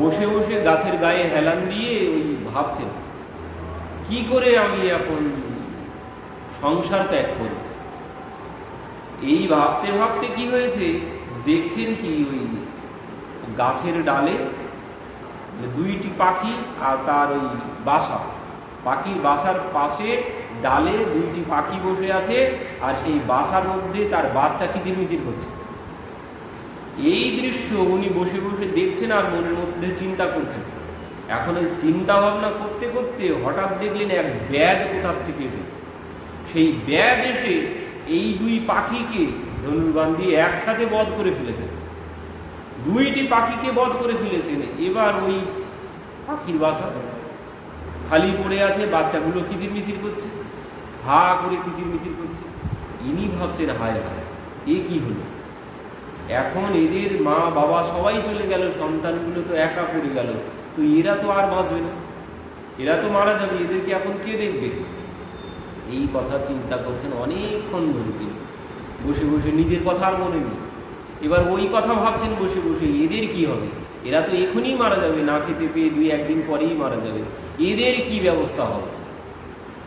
বসে বসে গাছের গায়ে হেলান দিয়ে ওই ভাবছেন কি করে আমি এখন সংসার ত্যাগ করি এই ভাবতে ভাবতে কি হয়েছে? দেখছেন কি ওই গাছের ডালে দুইটি পাখি আর তার ওই বাসা। পাখির বাসার পাশে ডালে দুইটি পাখি বসে আছে আর সেই বাসার মধ্যে তার বাচ্চা কিচিরমিচির করছে এই দৃশ্য উনি বসে বসে দেখছেন আর মনের মধ্যে চিন্তা করছেন। এখন ওই চিন্তা ভাবনা করতে করতে হঠাৎ দেখলেন এক ব্যাগ কোথার থেকে এসেছে। সেই ব্যাগ এসে এই দুই পাখিকে ধনুর্বান দিয়ে একসাথে বধ করে ফেলেছেন। দুইটি পাখিকে বধ করে ফেলেছেন। এবার ওই পাখির বাসা খালি পড়ে আছে, বাচ্চাগুলো কিচিরমিচির করছে, হা করে কিচিরমিচির করছে। ইনি ভাবছেন, হায় হায়, এ কি হলো? এখন এদের মা বাবা সবাই চলে গেল, সন্তানগুলো তো একা পড়ে গেল। তো এরা তো আর বাঁচবে না। এরা তো মারা যাবে, এদেরকে এখন কে দেখবে? এই কথা চিন্তা করছেন অনেকক্ষণ ধরে তিনি। বসে বসে নিজের কথা আর মনে নেই। এবার ওই কথা ভাবছেন বসে বসে, এদের কি হবে? এরা তো এখনই মারা যাবে, না খেতে পেয়ে দুই একদিন পরেই মারা যাবে। এদের কি ব্যবস্থা হবে?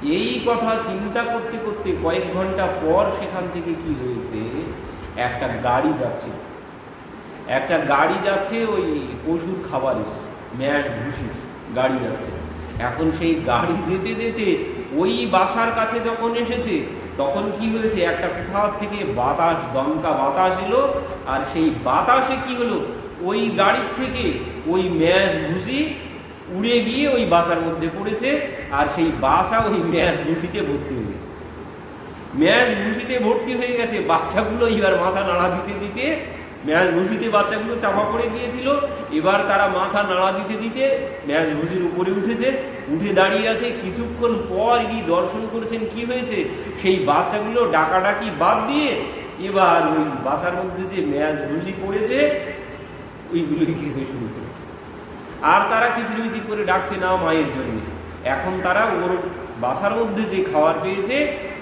এই কথা চিন্তা করতে করতে কয়েক ঘণ্টা পর সেখান থেকে কি হয়েছে একটা গাড়ি যাচ্ছে। একটা গাড়ি যাচ্ছে, ওই পশুর খাবারের ম্যাশ ভুসির গাড়ি যাচ্ছে। এখন সেই গাড়ি যেতে যেতে ওই বাসার কাছে যখন এসেছে, তখন কি হয়েছে? একটা কোথাও থেকে বাতাস, দমকা বাতাস এলো, আর সেই বাতাসে কি হলো? ওই গাড়ির থেকে ওই ম্যাশ ভুসি উড়ে গিয়ে ওই বাসার মধ্যে পড়েছে, আর সেই বাসা ওই ম্যাশ ভুসিতে ভর্তি হয়ে গেছে ম্যাচ ভর্তি হয়ে গেছে। বাচ্চাগুলো এবার মাথা নাড়া দিতে দিতে, ম্যাচ ভুসিতে বাচ্চাগুলো চাপা পড়ে গিয়েছিল। এবার তারা মাথা নাড়া দিতে দিতে ম্যাচ ভুসির উপরে উঠেছে, উঠে দাঁড়িয়ে আছে। কিছুক্ষণ পর ইনি দর্শন করেছেন, কি হয়েছে? সেই বাচ্চাগুলো ডাকাডাকি বাদ দিয়ে এবার ওই বাসার মধ্যে যে ম্যাচ ভুসি পড়েছে ওইগুলোই খেতে শুরু করেছে। আর তারা কিচিরমিচির করে ডাকছে না মায়ের জন্য। এখন তারা ওর বাসার মধ্যে যে খাবার পেয়েছে,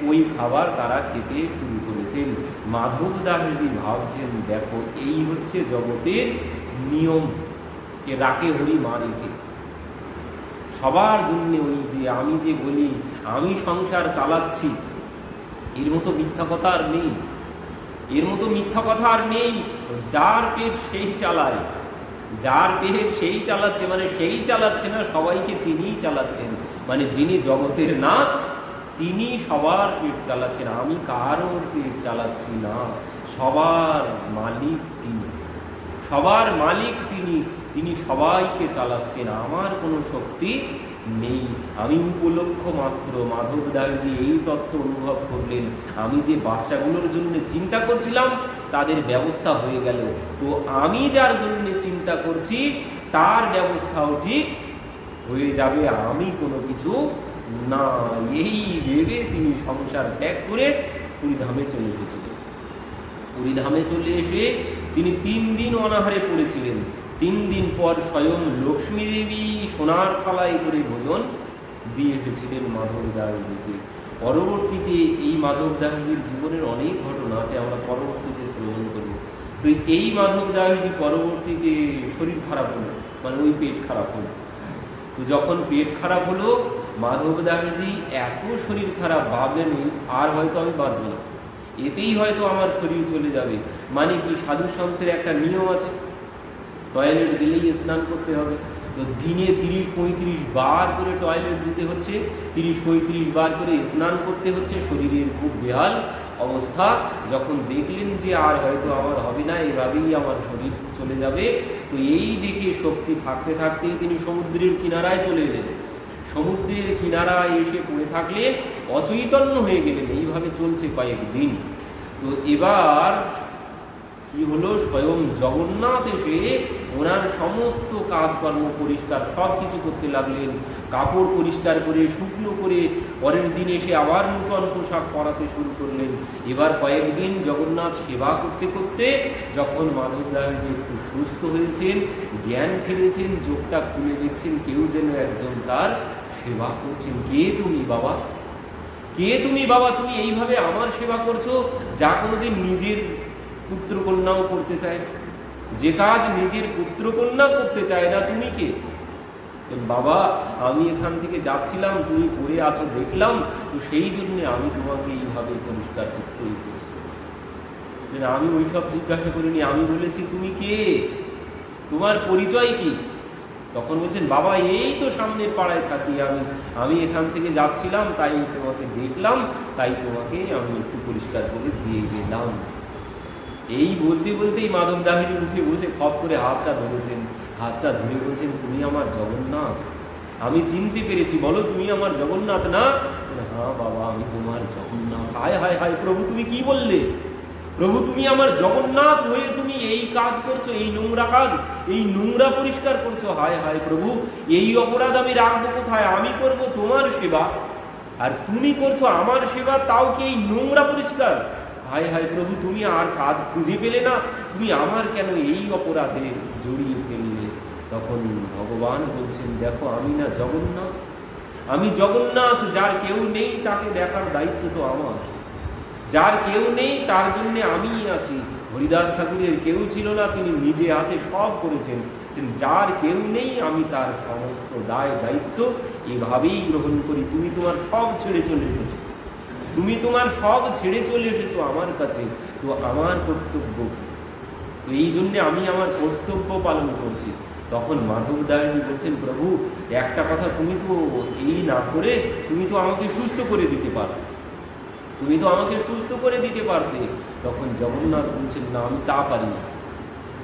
ওই খাবার তারা খেতে শুরু করেছেন। মাধব দাসজি ভাবছেন, দেখো, এই হচ্ছে জগতের নিয়ম কে রাকে হরি রেখে। সবার জন্য ওই যে আমি যে বলি, আমি সংসার চালাচ্ছি, এর মতো মিথ্যা কথা আর নেই। এর মতো মিথ্যা কথা আর নেই, যার পেট সেই চালায়। যার পেট সেই চালাচ্ছে মানে সেই চালাচ্ছে না, সবাইকে তিনিই চালাচ্ছেন। মানে যিনি জগতের নাথ, তিনি সবার পেট চালাচ্ছেন। আমি কারোর পেট চালাচ্ছি না। সবার মালিক তিনি। সবার মালিক তিনি। তিনি সবাইকে চালাচ্ছেন। আমার কোনো শক্তি নেই। আমি উপলক্ষ মাত্র। মাধব দাসজি এই তত্ত্ব অনুভব করলেন। আমি যে বাচ্চাগুলোর জন্য চিন্তা করছিলাম, তাদের ব্যবস্থা হয়ে গেল। তো আমি যার জন্য চিন্তা করছি, তার ব্যবস্থাও ঠিক হয়ে যাবে, আমি কোনো কিছু না এই ভেবে তিনি সংসার ত্যাগ করে পুরীধামে চলে এসেছিলেন। পুরীধামে চলে এসে তিনি তিন দিন অনাহারে পড়েছিলেন। তিন দিন পর স্বয়ং লক্ষ্মী দেবী সোনার থালায় করে ভোজন দিয়ে এসেছিলেন মাধব দাসজিকে। পরবর্তীতে এই মাধব দাসজির জীবনের অনেক ঘটনা আছে, আমরা পরবর্তীতে শ্রবণ করব। তো এই মাধব দাসজি পরবর্তীতে শরীর খারাপ হলো মানে ওই পেট খারাপ হলো। তো যখন পেট খারাপ হলো, মাধব দাসজি এত শরীর খারাপ ভাবলেন আর হয়তো আমি বাঁচব না। এতেই হয়তো আমার শরীর চলে যাবে। মানে কি সাধু সন্তের একটা নিয়ম আছে? টয়লেট গেলেই স্নান করতে হবে। তো দিনে তিরিশ, পঁয়ত্রিশ বার করে টয়লেট যেতে হচ্ছে, তিরিশ, পঁয়ত্রিশ বার করে স্নান করতে হচ্ছে, শরীরের খুব বেহাল অবস্থা। যখন দেখলেন যে আর হয়তো আমার হবে না, এভাবেই আমার শরীর চলে যাবে। তো এই দেখে শক্তি থাকতে থাকতেই তিনি সমুদ্রের কিনারায় চলে এলেন। সমুদ্রের কিনারায় এসে পড়ে থাকলে অচৈতন্য হয়ে গেলেন। এইভাবে চলছে কয়েকদিন। তো এবার কি হলো? স্বয়ং জগন্নাথ এসে ওনার সমস্ত কাজকর্ম পরিষ্কার সব কিছু করতে লাগলেন। কাপড় পরিষ্কার করে, শুকনো করে পরের দিন এসে আবার নূতন পোশাক পরাতে শুরু করলেন। এবার কয়েকদিন জগন্নাথ সেবা করতে করতে যখন মাধব যে একটু সুস্থ হয়েছেন, জ্ঞান ফিরেছেন, চোখটা খুলে দেখছেন, কেউ যেন একজন তার সেবা করছেন। কে তুমি বাবা? কে তুমি বাবা? তুমি এইভাবে আমার সেবা করছ? যা কোনোদিন নিজের পুত্র কন্যাও করতে চায় না। যে কাজ নিজের পুত্রকন্যা করতে চায় না, তুমি কে? বাবা, আমি এখান থেকে যাচ্ছিলাম, তুমি পড়ে আছো, দেখলাম, তো সেই জন্য আমি তোমাকে এইভাবে পরিষ্কার করতে এসেছি। আমি ওইসব জিজ্ঞাসা করিনি, আমি বলেছি, তুমি কে? তোমার পরিচয় কি? তখন বলছেন, বাবা, এই তো সামনের পাড়ায় থাকি আমি। আমি এখান থেকে যাচ্ছিলাম, তাই তোমাকে দেখলাম, তাই তোমাকে আমি একটু পরিষ্কার করে দিয়ে গেলাম। এই বলতে বলতেই মাধব দাহিনী উঠে বসে খপ করে হাতটা ধরেছেন। হাতটা ধরে বলছেন, তুমি আমার জগন্নাথ। আমি চিনতে পেরেছি, বলো তুমি আমার জগন্নাথ না? হ্যাঁ বাবা, আমি তোমার জগন্নাথ। হায় হায় হায়, প্রভু, তুমি কি বললে? প্রভু, তুমি আমার জগন্নাথ হয়ে তুমি এই কাজ করছ, এই নোংরা কাজ, এই নোংরা পরিষ্কার করছ। হায় হায়, প্রভু, এই অপরাধ আমি রাখব কোথায়? আমি করব তোমার সেবা। আর তুমি করছ আমার সেবা, তাও কি এই নোংরা পরিষ্কার? হায় হায় প্রভু, তুমি আর কাজ খুঁজে পেলে না? তুমি আমার কেন এই অপরাধে জড়িয়ে ফেললে? তখন ভগবান বলছেন, দেখো, আমি না জগন্নাথ। আমি জগন্নাথ, যার কেউ নেই, তাকে দেখার দায়িত্ব তো আমার। যার কেউ নেই, তার জন্য আমিই আছি। হরিদাস ঠাকুরের কেউ ছিল না, তিনি নিজে হাতে সব করেছেন। যার কেউ নেই, আমি তার সমস্ত দায় দায়িত্ব এভাবেই গ্রহণ করি। তুমি তোমার সব ছেড়ে চলে এসেছ। তুমি তোমার সব ছেড়ে চলে এসেছ আমার কাছে, তো আমার কর্তব্য তো এই জন্যে আমি আমার কর্তব্য পালন করছি। তখন মাধব দাসজি বলছেন, প্রভু, একটা কথা তুমি তো এই না করে তুমি তো আমাকে সুস্থ করে দিতে পারতে। তুমি তো আমাকে সুস্থ করে দিতে পারতে। তখন জগন্নাথ বলছেন, না, আমি তা পারি না।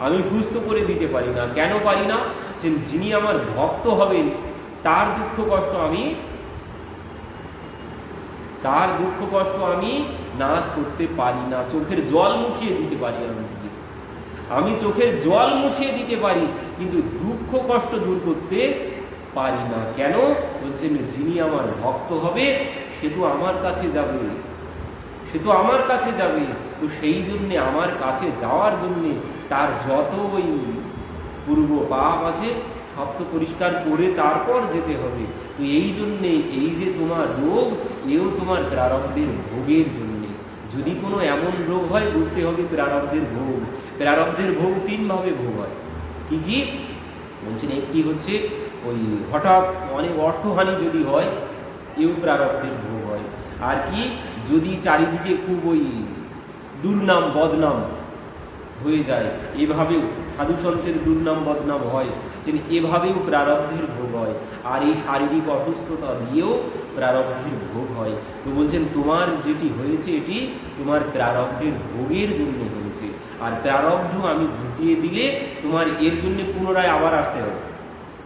আমি সুস্থ করে দিতে পারি না। কেন পারি না? যে যিনি আমার ভক্ত হবেন, তার দুঃখ কষ্ট আমি তার দুঃখ কষ্ট আমি নাশ করতে পারি না। চোখের জল মুছিয়ে দিতে পারি আমি। আমি চোখের জল মুছিয়ে দিতে পারি, কিন্তু দুঃখ কষ্ট দূর করতে পারি না। কেন? বলছেন যিনি আমার ভক্ত হবে, সে তো আমার কাছে যাবে। সে তো আমার কাছে যাবে। তো সেই জন্যে, আমার কাছে যাওয়ার জন্যে তার যত ওই পূর্ব পাপ আছে তো পরিষ্কার করে তারপর যেতে হবে। তো এই জন্যে, এই যে তোমার রোগ, এও তোমার প্রারব্ধের ভোগের জন্যে। যদি কোনো এমন রোগ হয়, বুঝতে হবে প্রারব্ধের ভোগ। প্রারব্ধের ভোগ তিনভাবে ভোগ হয়। কি কি? বলছেন, একটি হচ্ছে ওই হঠাৎ অনেক অর্থহানি যদি হয়, এও প্রারব্ধের ভোগ হয়। আর কি? যদি চারিদিকে খুব ওই দুর্নাম, বদনাম হয়ে যায়, এভাবেও সাধু দুর্নাম, বদনাম হয়। তিনি এভাবেও প্রারব্ধের ভোগ হয়। আর এই শারীরিক অসুস্থতা দিয়েও প্রারব্ধের ভোগ হয়। তো বলছেন, তোমার যেটি হয়েছে এটি তোমার প্রারব্ধের ভোগের জন্য হয়েছে। আর প্রারব্ধ আমি বুঝিয়ে দিলে তোমার এর জন্য পুনরায় আবার আসতে হবে।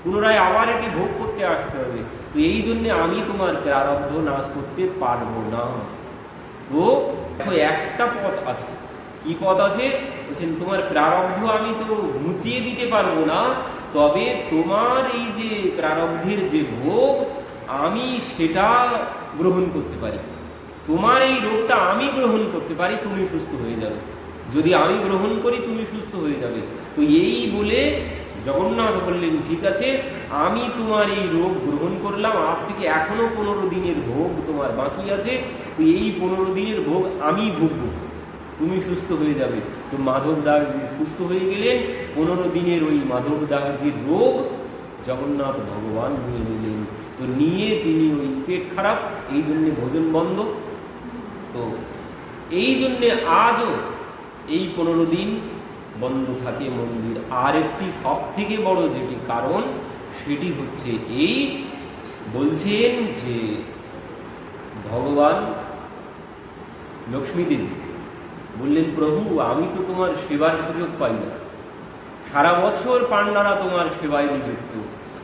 পুনরায় আবার এটি ভোগ করতে আসতে হবে। তো এই জন্য আমি তোমার প্রারব্ধ নাশ করতে পারব না। তো দেখো, একটা পথ আছে। কি পথ আছে? বলছেন, তোমার প্রারব্ধ আমি তো মুচিয়ে দিতে পারব না। তবে তোমার এই যে প্রারব্ধের যে ভোগ, আমি সেটা গ্রহণ করতে পারি। তোমার এই রোগটা আমি গ্রহণ করতে পারি, তুমি সুস্থ হয়ে যাবে। যদি আমি গ্রহণ করি, তুমি সুস্থ হয়ে যাবে। তো এই বলে জগন্নাথ বললেন, ঠিক আছে, আমি তোমার এই রোগ গ্রহণ করলাম, আজ থেকে এখনও পনেরো দিনের ভোগ তোমার বাকি আছে। তো এই পনেরো দিনের ভোগ আমি ভুগবো। তুমি সুস্থ হয়ে যাবে। তো মাধব দাস সুস্থ হয়ে গেলেন পনেরো দিনের ওই মাধব দাসজির রোগ, জগন্নাথ ভগবান নিয়ে নিলেন। তো নিয়ে তিনি ওই পেট খারাপ, এই জন্যে ভোজন বন্ধ। তো এই জন্যে আজও এই পনেরো দিন বন্ধ থাকে মন্দির। আর একটি সব থেকে বড় যেটি কারণ, সেটি হচ্ছে এই, বলছেন যে ভগবান লক্ষ্মীদেবী বললেন, প্রভু, আমি তো তোমার সেবার সুযোগ পাই না। সারা বছর পান্ডারা তোমার সেবায় নিযুক্ত।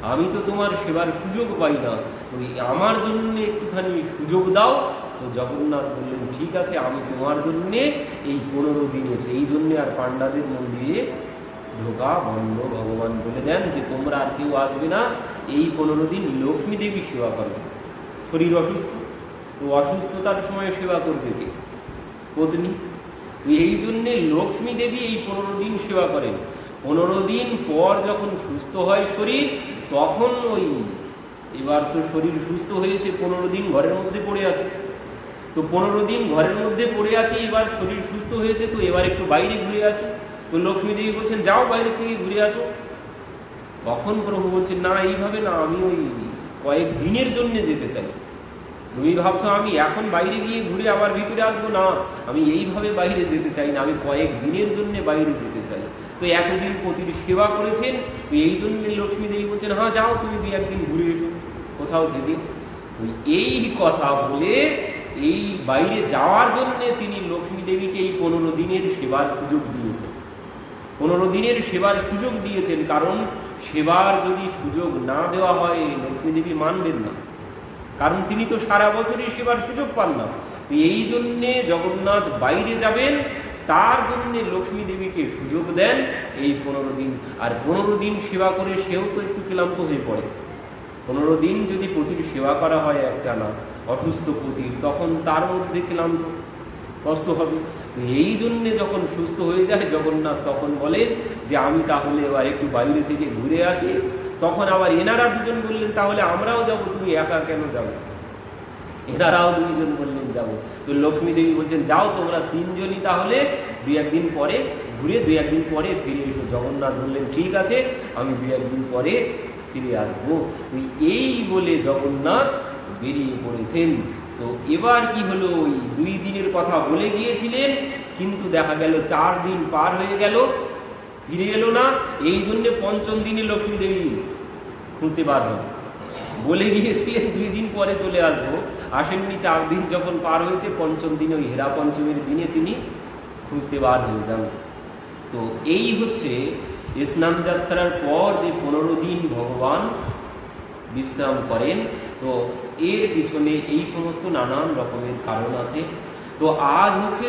আমি তো তোমার সেবার সুযোগ পাই না। তুমি আমার জন্য একটুখানি সুযোগ দাও। তো জগন্নাথ বললেন, ঠিক আছে, আমি তোমার জন্যে এই পনেরো দিনের, এই জন্যে আর পান্ডাদের মন্দিরে ঢোকা বন্ধ, ভগবান বলে দেন যে তোমরা আর কেউ আসবে না। এই পনেরো দিন লক্ষ্মী দেবী সেবা করবে। শরীর অসুস্থ। তো অসুস্থতার সময় সেবা করবে কে? পত্নী। এই জন্যে লক্ষ্মী দেবী এই পনেরো দিন সেবা করেন। পনেরো দিন পর যখন সুস্থ হয় শরীর, তখন ওই এবার তো শরীর সুস্থ হয়েছে, পনেরো দিন ঘরের মধ্যে পড়ে আছে। তো পনেরো দিন ঘরের মধ্যে পড়ে আছে, এবার শরীর সুস্থ হয়েছে, তো এবার একটু বাইরে ঘুরে আসে। তো লক্ষ্মী দেবী বলছেন, যাও বাইরে থেকে ঘুরে আসো। তখন প্রভু বলছেন, না, এইভাবে না, আমি ওই কয়েক দিনের জন্য যেতে চাই। তুমি ভাবছ আমি এখন বাইরে গিয়ে ঘুরে আবার ভিতরে আসব? না, আমি এইভাবে বাইরে যেতে চাই না, আমি কয়েক দিনের জন্য বাইরে যেতে চাই। তো এতদিন পতির সেবা করেছেন, তো এই জন্য লক্ষ্মী দেবী বলছেন হ্যাঁ যাও তুমি দুই একদিন ঘুরে এসো, কোথাও থেকে তো এই কথা বলে এই বাইরে যাওয়ার জন্য তিনি লক্ষ্মী দেবীকে এই পনেরো দিনের সেবার সুযোগ দিয়েছেন। পনেরো দিনের সেবার সুযোগ দিয়েছেন, কারণ সেবার যদি সুযোগ না দেওয়া হয়, লক্ষ্মী দেবী মানবেন না। কারণ তিনি তো সারা বছরই সেবার সুযোগ পান না। তো এই জন্যে জগন্নাথ বাইরে যাবেন তার জন্য লক্ষ্মী দেবীকে সুযোগ দেন এই পনেরো দিন। আর পনেরো দিন সেবা করে সেও তো একটু ক্লান্ত হয়ে পড়ে। পনেরো দিন যদি পতির সেবা করা হয় একটা না অসুস্থ পতির, তখন তার মধ্যে ক্লান্ত, কষ্ট হবে। তো এই জন্যে যখন সুস্থ হয়ে যায় জগন্নাথ, তখন বলেন যে আমি তাহলে এবার একটু বাইরে থেকে ঘুরে আসি। তখন আবার এনারা দুজন বললেন, তাহলে আমরাও যাব, তুমি একা কেন যাবে? এনারাও দুইজন বললেন যাব তো লক্ষ্মী দেবী বলছেন, যাও তোমরা তিনজনই তাহলে দুই একদিন পরে ঘুরে দুই একদিন পরে ফিরে এসো। জগন্নাথ বললেন, ঠিক আছে, আমি দুই একদিন পরে ফিরে আসব। তুই এই বলে জগন্নাথ বেরিয়ে পড়েছেন। তো এবার কি হলো? ওই দুই দিনের কথা বলে গিয়েছিলেন, কিন্তু দেখা গেল চার দিন পার হয়ে গেল, ফিরে এলো না। এই জন্যে পঞ্চম দিনে লক্ষ্মী দেবী খুঁজতে পারবেন বলে গিয়েছিলেন, দুই দিন পরে চলে আসব। আসেননি চার দিন যখন পার হয়েছে, পঞ্চম দিনে ওই হেরা পঞ্চমীর দিনে তিনি খুঁজতে বার হয়ে যান। তো এই হচ্ছে স্নান যাত্রার পর যে পনেরো দিন ভগবান বিশ্রাম করেন। তো এর পিছনে এই সমস্ত নানান রকমের কারণ আছে। তো আজ হচ্ছে